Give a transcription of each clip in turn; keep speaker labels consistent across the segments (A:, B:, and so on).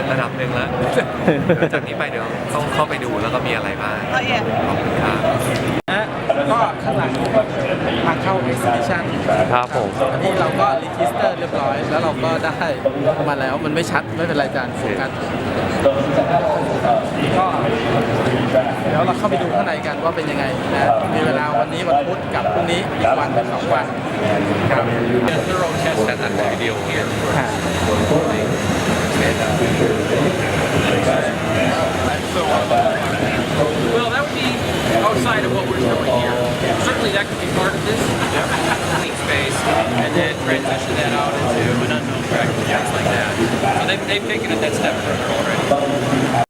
A: สบความสำเร็จระดับหนึ่งแล้วจากนี้ไปเดี๋ยวต้องเข้าไปดูแล้วก็มีอะไรบ้าง
B: Oh, yeah.
A: ขอบคุณครับ
C: นะก็ข้างหลังทางเข้า exhibition
A: ครับผม
C: อันนี้เราก็รีจิสเตอร์เรียบร้อย แล้วเราก็ได้มาแล้วมันไม่ชัดไม่เป็นไรจานโฟกัสก็เดี๋ยวเราเข้าไปดูข้างในกันว่าเป็นยังไงนะมีเวลาวันนี้วันพุธกับพรุ่งนี้อีกวันหรือสองวันครับ
A: General test and the video here
C: ค่ะ
D: Well, that would be outside of what we're doing here. Certainly that could be part of this. Clean space, and then transition that out into an unknown track things like that. So they've, they've taken it that step further already.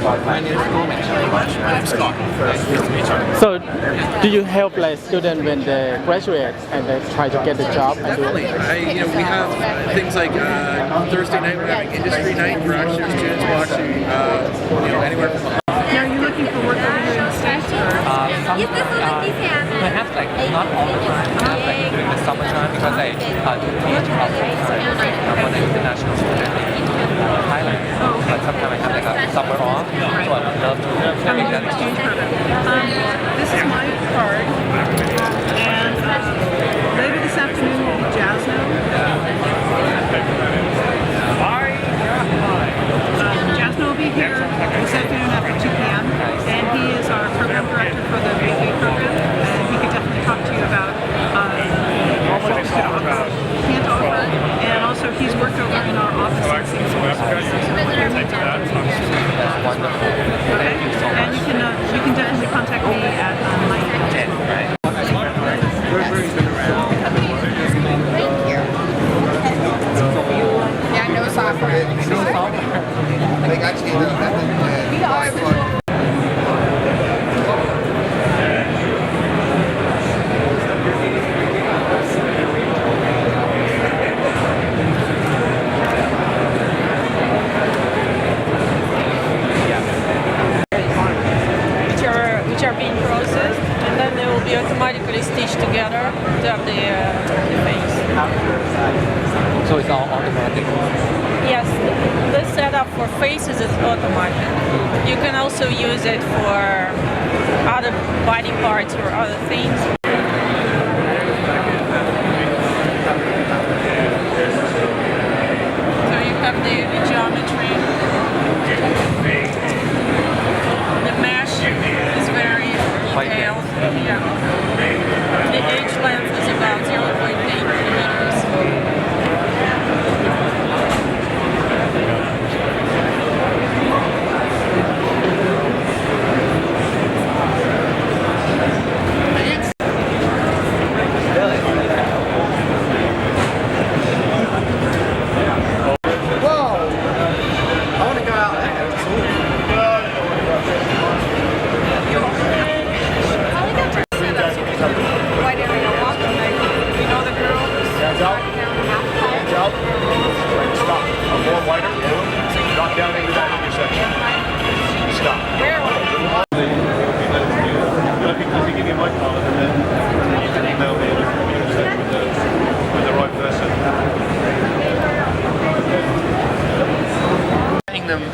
A: My
E: name's Scott. Nice to meet you.
C: so do you help like students when they graduate and they try to get the job and do
E: Definitely. I, you know, we have things like uh, Thursday night, we're having industry night where actually students will actually, uh, you know, anywhere from
F: Now, are you looking for work over here in the States or?
A: Uh, some, uh, perhaps like not all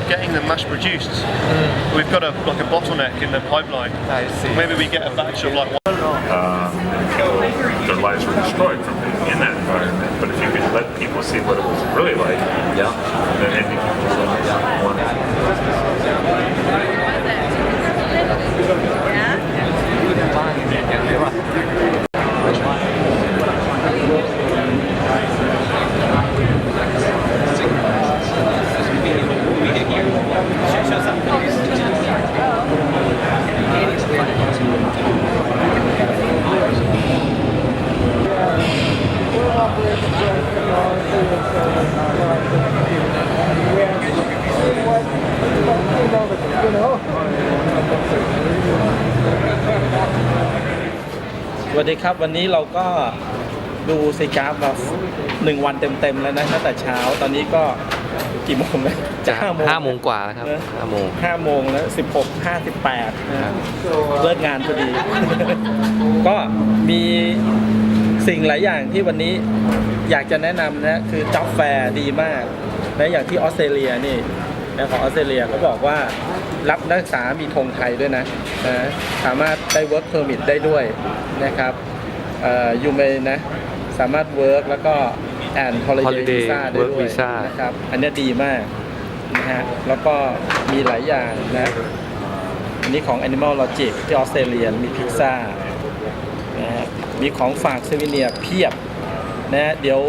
G: getting them mass produced. We've got a like a bottleneck in the pipeline.
A: I see.
G: Maybe we get a batch of like one.
H: uh, their lives were destroyed from being in that environment. But if you could let people see what it was really like,
A: Yeah.
C: ครับ วันนี้เราก็ดูซีกราฟมาหนึ่งวันเต็มๆแล้วนะตั้งแต่เช้าตอนนี้ก็กี่โมงแล้วจะห้าโมง
A: ห้าโมงกว่าแล้วครับ
C: เนอะ
A: ห้าโมง
C: ห้าโมงแล้วสิบหกห้าสิบแปดเลิกงานพอดี ก็มีสิ่งหลายอย่างที่วันนี้อยากจะแนะนำนะคือจ็อบแฟร์ดีมากนะอย่างที่ออสเตรเลียนี่นะของออสเตรเลียเขาบอกว่ารับนักศึกษามีธงไทยด้วยนะนะสามารถได้ work permit ได้ด้วยนะครับ ยูเมนะสามารถ work แล้วก็ and holiday
A: Holiday
C: visa ได้
A: work
C: ด้วย
A: visa
C: นะครับอันเนี้ยดีมากนะฮะแล้วก็มีหลายอย่างนะ อันนี้ของ Animal Logic ที่ออสเตรเลียมีพิซซ่านะฮะมีของฝากเซวิเนียเพียบนะฮะเดี๋ยว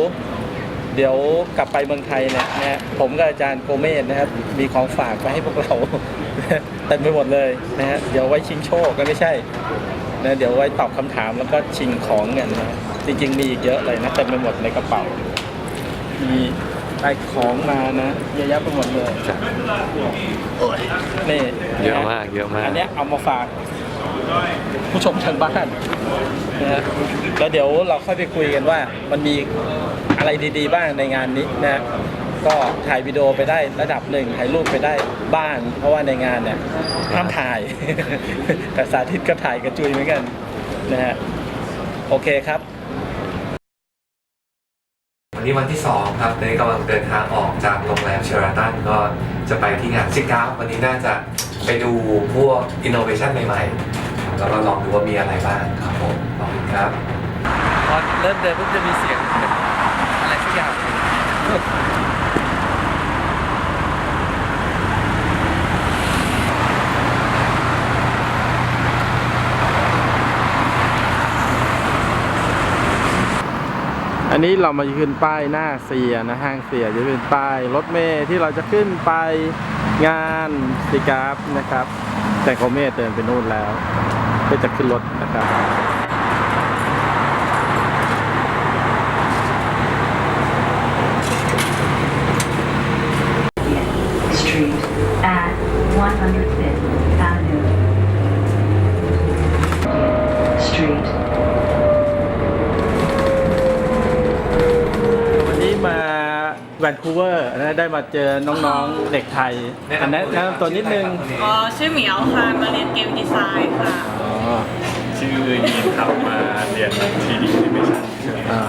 C: เดี๋ยวกลับไปเมืองไทยเนี่ยนะฮะผมกับอาจารย์โกเมสนะครับมีของฝากมาให้พวกเรา เต็มไปหมดเลยนะฮะเดี๋ยวไว้ชิงโชคก็ไม่ใช่ นะเดี๋ยวไว้ตอบคำถามแล้วก็ชิงของกันนะจริงๆมีอีกเยอะเลยนะเต็มไปหมดในกระเป๋า มีได้ของมานะเยอะแยะไปหมดเลยนี่
A: เยอะมากเยอะมาก
C: อันเนี้ยเอามาฝาก ผู้ชมทางบ้านนะฮะแล้วเดี๋ยวเราค่อยไปคุยกันว่ามันมีอะไรดี ๆ บ้างในงานนี้นะ ก็ถ่ายวิดีโอไปได้ระดับหนึ่งถ่ายรูปไปได้บ้าง เพราะว่าในงานเนี่ยห้ามถ่าย แต่สาธิตก็ถ่ายกระจุยเหมือนกันนะฮะโอเคครับ
A: วันนี้วันที่ 2 ครับเนยกำลังเดินทางออกจากโรงแรมเชอราตันก็จะไปที่งานซิกาฟวันนี้น่าจะไปดูพวกอินโนเวชันใหม่ๆ แล้วก็ลองดูว่ามีอะไรบ้างครับผมขอบคุณครับพอเริ่มเดินปุ๊บจะมีเสียงอะไรสักอย่าง
C: อันนี้เรามายืนป้ายหน้าเสียนะห้างเสียจะเป็นป้ายรถเมล์ที่เราจะขึ้นไปงานสิกราฟนะครับ แต่เขาเมฆเดินไปนู่นแล้ว ก็จะขึ้นรถนะครับ
I: 105th Avenue. Street
C: วันนี้มาแวนคูเวอร์นะได้มาเจอน้องๆเด็กไทยอันนั้นแนะนำตัวนิดนึง
F: อ๋อชื่อเหมียวค่ะ มาเรียนเกมดีไซน์ค่ะ
C: อ๋อ
H: ชื่อยีนครับมาเรียนทีดีนิเมชั่น
C: อ่า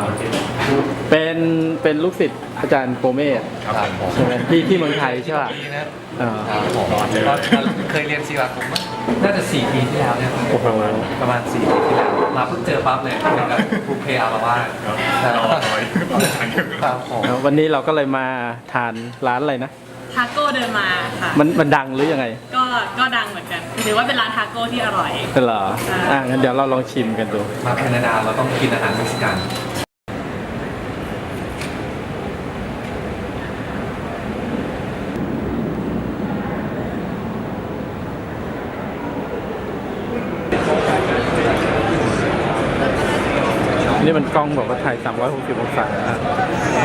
C: เป็นเป็นลูกศิษย์อาจารย์โกเมส
A: ครับผม
C: ใช่ไหมที่ที่เมืองไทยใช่ป่ะ
A: ปีนะ
C: อ่า
A: ครับผมก็เคยเรียนศิลปะผมว่าน่าจะ4ปีที่แล้วเนี่ย
C: โอ้โห
A: ประมาณประมาณ4ปีที่แล้วมาเพิ่งเจอปั๊บเลยเป็นแบบภูเพอาละวาด
H: รอน้อยทางเดียวกัน
A: ครับผม
C: แล้ววันนี้เราก็เลยมาทานร้านอะไรนะ
F: ทาโก้เดินมาค่ะ
C: มันมันดังหรือยังไง
F: ก็ก็ดังเหมือนกันถือว่าเป็นร้านทาโก้ที่อร่อย
C: เหรออะงั้นเดี๋ยวเราลองชิมกันดู
A: มาแคนาดาเราต้องกินอาหารเม็กซิกัน
C: นี่มันกล้องบอกว่าถ่าย360องศาอะเนี่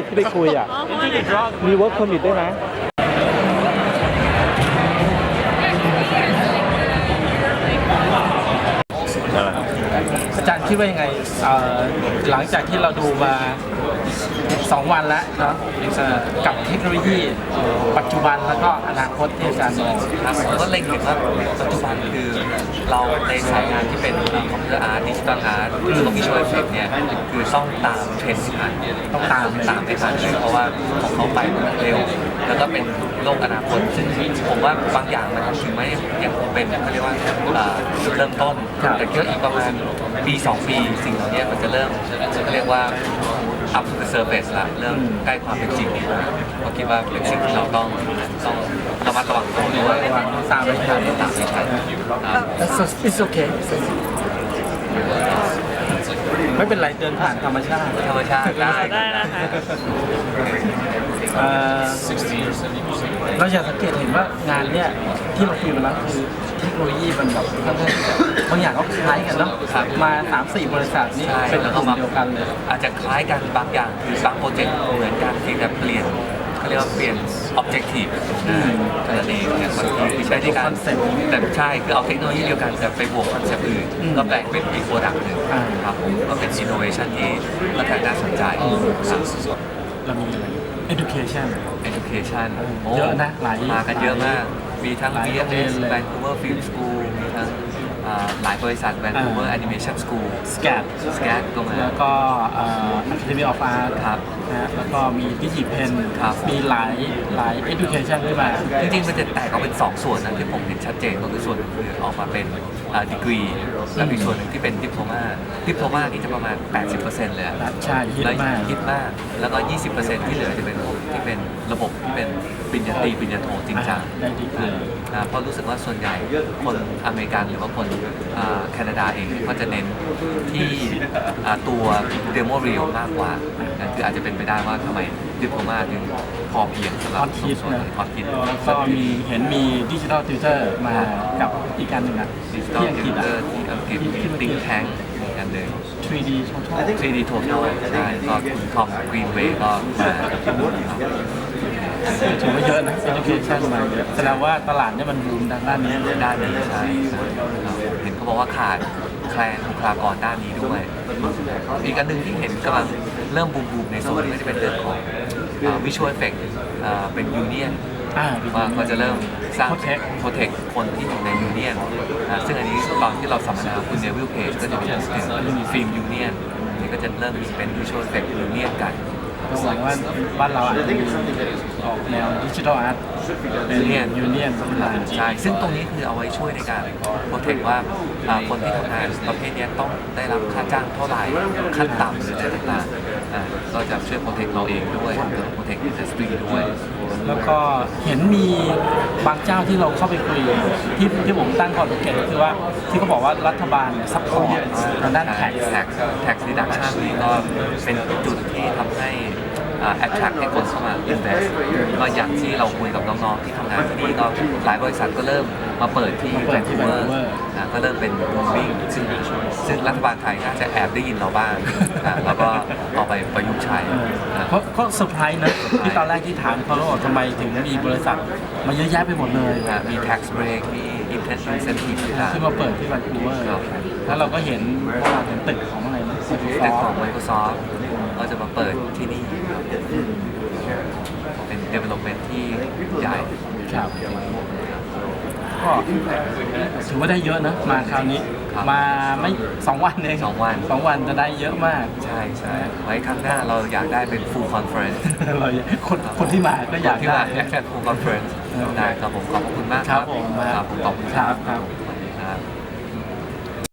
C: ที่ที่ไปคุยอะ มีเวิร์คคอมมิตด้วยนะอาจารย์คิดว่ายังไงหลังจากที่เราดูมา สองวันแล้วเนาะกับเทคโนโลยีปัจจุบันแล้วก็อนาคตที่อาจารย์มอง
A: ครับผมก็เล็งเห็นว่าปัจจุบันคือเราในสายงานที่เป็นคอมพิวเตอร์อาร์ตดิจิตอลอาร์ตหรือวิชวลเอฟเฟกเนี่ยคือต้องตามเทรนด์ที่ทัน
C: ต้องตาม
A: ตามให้ทันเลยเพราะว่าของเขาไปมันเร็ว แล้วก็เป็นโลกอนาคตซึ่งผมว่าบางอย่างมันถึงไม่ยังคงเป็นเขาเรียกว่าอ่าจุดเริ่มต้นแต่ก็อีกประมาณปี 2 ปี สิ่งเหล่านี้มันจะเริ่มเขาเรียกว่า up to the surface ละเริ่มใกล้ความเป็นจริงดีกว่าก็คิดว่าเป็นสิ่งที่เราต้องต้องระมัดระวังตัวด้วย
C: ตามไปทัน
A: ตามไม่ทันครับ
C: That's it's okay ไม่เป็นไรเดินผ่านธรรมชาติ
A: ธรรมชาติได้
B: ได้นะคะ
C: เอ่อเราอยากสังเกตเห็นว่างานเนี่ยที่เราคุยมาแล้วคือเทคโนโลยีมันแบบค่อนข้างบางอย่างก็คล้ายกันเนาะ
A: ครับ
C: มาสามสี่บริษัทนี่
A: ใช่
C: เป็น
A: แล้ว
C: ก
A: ก็
C: ลุ่ม
A: มา
C: เดียวกันเลย
A: อาจจะคล้ายกันบางอย่างคือบางโปรเจกต์เหมือนกันเพียงแต่เปลี่ยน เขาเรียกว่าเปลี่ยน objective
C: อืม
A: เท่านั้นเองเนี่ยบางทีคือใช้ในการ
C: concept
A: แต่ใช่คือเอาเทคโนโลยีเดียวกันแต่ไปบวกคอนเซปต์อื่น
C: อืม
A: ก็แปลงเป็นอีกโปรดักต์หนึ่ง
C: อ่า
A: ครับผมก็เป็น innovation ที่ค่อนข้างน่าสนใจครับ
C: เรามีอะไร education
A: education โเย
C: อะนะหลาย
A: มากันเยอะมาก มีทั้ง
C: หลายโรงเรียน
A: VFS
C: เลย
A: Vancouver Film School มีทั้ง อ่าหลายบริษัท Vancouver Animation School
C: SCAD
A: SCAD ก็มา
C: แล้วก็เอ่อ Academy of Art
A: ครับ
C: นะฮะแล้วก็มีดิจิเพน
A: ครับ
C: มีหลายหลาย education ด้วยมา
A: จริงๆมันจะแตกออกเป็น 2 ส่วนนะที่ผมเห็นชัดเจนก็คือส่วนหนึ่งคือออกมาเป็น ดีกรี แล้วอีกส่วนหนึ่งที่เป็นดิปโลมาดิปโลมานี่จะประมาณ 80%เลยอะ
C: ใช่ฮิต
A: แล้ว
C: มาก
A: ฮิตมาก แล้วก็ 20%ที่เหลือจะเป็นพวกที่เป็นระบบที่เป็นปริญญาตรีปริญญาโทจริงจัง
C: ได้ดีกรี
A: อ่าเพราะรู้สึกว่าส่วนใหญ่คนอเมริกันหรือว่าคนอ่าแคนาดาเองก็จะเน้นที่อ่าตัวเดโมเรียลมากกว่านั่นคืออาจจะเป็นไปได้ว่าทำไมดิปโลมาถึง พอเพียงสำห
C: ฮ
A: รับ
C: อตฮิต
A: ส่วน
C: นะ
A: ฮอตฮิต
C: แล้วก็มีเห็นมีดิจิทัลติวเตอร์มากับอีกการหนึ่งอะ
A: ดิจิตอล
C: ที่อัง
A: ติ
C: กฤษ
A: ว
C: อะ
A: เตอร์ที่อังกฤษมีติงแทงอันหนึ่ง
C: 3D total
A: 3D Total ใช่ก็คุณทอมกรีนเวย์ก็มาครับ
C: ถือว่าเยอะนะ education มาเยอะแสดงว่าตลาดเนี่ยมันบูมทางด้านนี้
A: ด้านนี้ใช่ใช่ครับเห็นเขาบอกว่าขาดแคลนบุคลากรด้านนี้ด้วย อีกอันหนึ่งที่เห็นกำลังเริ่มบูมบูมในโซนนี้ก็จะเป็นเรื่องของ วิชวลเอฟเฟกต์เป็นยูเนียน
C: อ่า
A: ว่าก็จะเริ่มสร้าง
C: Protect
A: โปรเทคคนที่อยู่ในยูเนียนซึ่งอันนี้ตอนที่เราสัมมนาคุณเนวิลเพจก็จะมีเรื่องฟิล์มยูเนียนนี่ก็จะเริ่มมีเป็นวิชวลเอฟเฟกต์ยูเนียนกัน
C: ก็หวังว่าบ้านเราอาจจะมีออกแนวดิจิทัลอาร์ตเป็น
A: Union
C: ยูเนียนขึ้นมา
A: ใช่ซึ่งตรงนี้คือเอาไว้ช่วยในการโปรเทคว่าอ่าคนที่ทำงานประเภทเนี้ยต้องได้รับค่าจ้างเท่าไหร่ขั้นต่ำหรืออะไรต่างๆ อ่าก็จะช่วยโปรเทคเราเองด้วยโปรเทคอินดัสทรีด้วย
C: แล้วก็เห็นมีบางเจ้าที่เราเข้าไปคุยที่ที่ผมตั้งข้อสังเกตก็คือว่าที่เขาบอกว่ารัฐบาลเนี่ยซัพพอร์ตทางด้านแท็ก
A: แท็กแท็กซีดักชันนี่ก็เป็นจุดที่ทำให้อ่า attract ให้คนเข้ามา invest ก็อย่างที่เราคุยกับน้องๆที่ทำงานที่นี่ก็หลายบริษัทก็เริ่มมาเปิดที่
C: มาเปิดที่
A: Vancouver
C: Vancouver
A: อ่าก็เริ่มเป็น booming ซึ่งซึ่งรัฐบาลไทยน่าจะแอบได้ยินเราบ้างอ่าแล้วก็เอาไปประยุกต์ใช้
C: เออ
A: อ่า
C: เพราะเขาเซอร์ไพรส์นะที่ตอนแรกที่ถามเขาแล้วบอกทำไมถึงมีบริษัทมาเยอะแยะไปหมดเลย
A: อ่ามี tax break มี intention incentive ต่าง
C: ที่มาเปิดที่แวนคูเวอร์
A: ครับ
C: แล้วเราก็เห็นพวกเราเห็นตึกของอะไรนะ
A: ๆแต่ของ Microsoft ก็จะมาเปิดที่นี่เป็น development ที่ใหญ่
C: ครับก็ถือว่าได้เยอะนะ มาคราวนี้
A: ครับ
C: มาไม่สองวันเอง
A: สองวัน
C: สองวันจะได้เยอะมาก
A: ใช่ใช่ไว้ครั้งหน้าเราอยากได้เป็น full conference
C: เราคนคนที่มาก็อยาก
A: ที่
C: ได้
A: มาอยากได้ full conference ได้ครับผมขอบคุณมาก
C: ครับผม
A: ครับผมขอบคุณ
C: ครับครับ